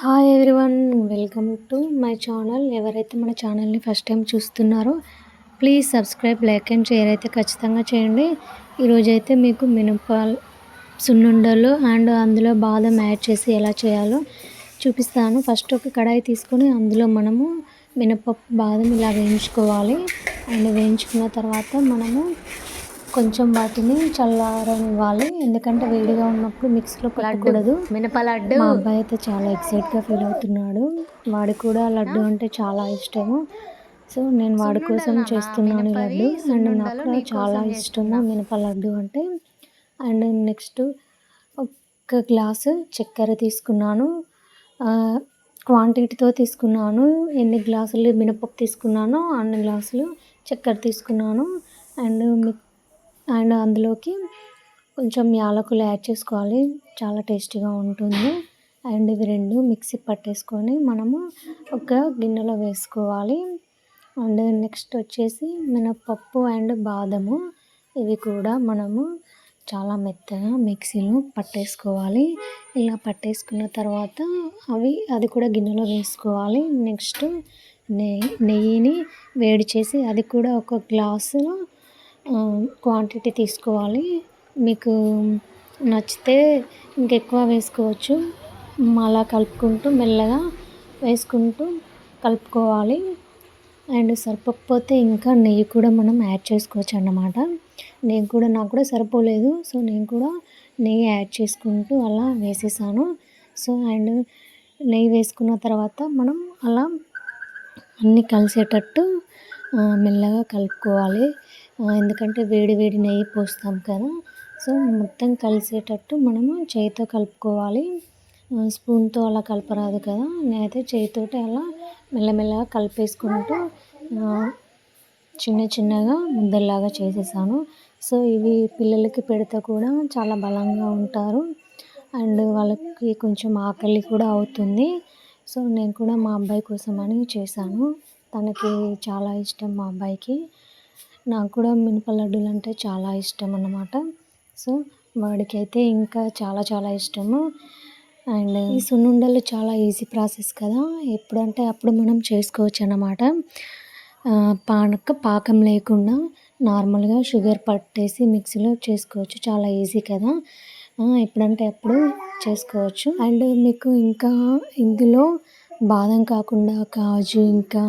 Hi everyone welcome to my channel ఎవరైతే మన ఛానల్ని ఫస్ట్ టైం చూస్తున్నారో please subscribe like and share అయితే ఖచ్చితంగా చేయండి. ఈరోజు అయితే మీకు మినప సున్నుండలు అండ్ అందులో బాదం యాడ్ చేసి ఎలా చేయాలో చూపిస్తాను. ఫస్ట్ ఒక కడాయి తీసుకొని అందులో మనము మినపప్పు బాదం ఇలా వేయించుకోవాలి. అండ్ వేయించుకున్న తర్వాత మనము కొంచెం వాటిని చల్లారనివ్వాలి. ఎందుకంటే వేడిగా ఉన్నప్పుడు మిక్సీలో పెట్టకూడదు. మినప లడ్డు. మా అబ్బాయి అయితే చాలా ఎక్సైట్గా ఫీల్ అవుతున్నాడు. వాడి కూడా లడ్డు అంటే చాలా ఇష్టము. సో నేను వాడి కోసం చేస్తున్నాను లడ్డు అండ్ నాకు చాలా ఇష్టము మినప లడ్డు అంటే. అండ్ నెక్స్ట్ ఒక గ్లాసు చక్కెర తీసుకున్నాను. క్వాంటిటీతో తీసుకున్నాను. ఎన్ని గ్లాసులు మినపప్పు తీసుకున్నానో అన్ని గ్లాసులు చక్కెర తీసుకున్నాను. అండ్ మిక్ అండ్ అందులోకి కొంచెం యాలకులు యాడ్ చేసుకోవాలి. చాలా టేస్టీగా ఉంటుంది. అండ్ ఇవి రెండు మిక్సీ పట్టేసుకొని మనము ఒక గిన్నెలో వేసుకోవాలి. అండ్ నెక్స్ట్ వచ్చేసి మినపప్పు అండ్ బాదము. ఇవి కూడా మనము చాలా మెత్తగా మిక్సీలో పట్టేసుకోవాలి. ఇలా పట్టేసుకున్న తర్వాత అవి అది కూడా గిన్నెలో వేసుకోవాలి. నెక్స్ట్ నెయ్యి నెయ్యిని వేడి చేసి అది కూడా ఒక గ్లాసులో క్వాంటిటీ తీసుకోవాలి. మీకు నచ్చితే ఇంకెక్కువ వేసుకోవచ్చు. అలా కలుపుకుంటూ మెల్లగా వేసుకుంటూ కలుపుకోవాలి. అండ్ సరిపోకపోతే ఇంకా నెయ్యి కూడా మనం యాడ్ చేసుకోవచ్చు అన్నమాట. నేను కూడా నాకు కూడా సరిపోలేదు. సో నేను కూడా నెయ్యి యాడ్ చేసుకుంటూ అలా వేసేసాను. సో అండ్ నెయ్యి వేసుకున్న తర్వాత మనం అలా అన్నీ కలిసేటట్టు మెల్లగా కలుపుకోవాలి. ఎందుకంటే వేడి వేడి నెయ్యి పోస్తాం కదా. సో మొత్తం కలిసేటట్టు మనము చేయితో కలుపుకోవాలి. స్పూన్తో అలా కలపరాదు కదా. నేనైతే చేయితోటి అలా మెల్లమెల్లగా కలిపేసుకుంటూ చిన్న చిన్నగా ముద్దల్లాగా చేసేసాను. సో ఇవి పిల్లలకి పెడితే కూడా చాలా బలంగా ఉంటారు. అండ్ వాళ్ళకి కొంచెం ఆకలి కూడా అవుతుంది. సో నేను కూడా మా అబ్బాయి కోసం అని చేశాను. తనకి చాలా ఇష్టం మా అబ్బాయికి. నాకు కూడా మినప లడ్డూలు అంటే చాలా ఇష్టం అన్నమాట. సో వాడికైతే ఇంకా చాలా చాలా ఇష్టము. అండ్ ఈ సున్నుండలు చాలా ఈజీ ప్రాసెస్ కదా. ఎప్పుడంటే అప్పుడు మనం చేసుకోవచ్చు అన్నమాట. పానక పాకం లేకుండా నార్మల్గా షుగర్ పట్టేసి మిక్సీలో చేసుకోవచ్చు. చాలా ఈజీ కదా. ఎప్పుడంటే అప్పుడు చేసుకోవచ్చు. అండ్ మీకు ఇంకా ఇందులో బాదం కాకుండా కాజు ఇంకా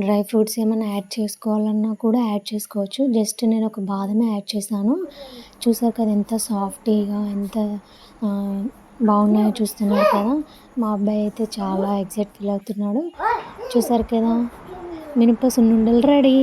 డ్రై ఫ్రూట్స్ ఏమైనా యాడ్ చేసుకోవాలన్నా కూడా యాడ్ చేసుకోవచ్చు. జస్ట్ నేను ఒక బాదమే యాడ్ చేశాను. చూసారు కదా ఎంత సాఫ్టీగా ఎంత బాగున్నాయో చూస్తున్నారు కదా. మా అబ్బాయి అయితే చాలా ఎగ్జైట్ ఫీల్ అవుతున్నాడు. చూసారు కదా మినప సున్నుండలు రెడీ.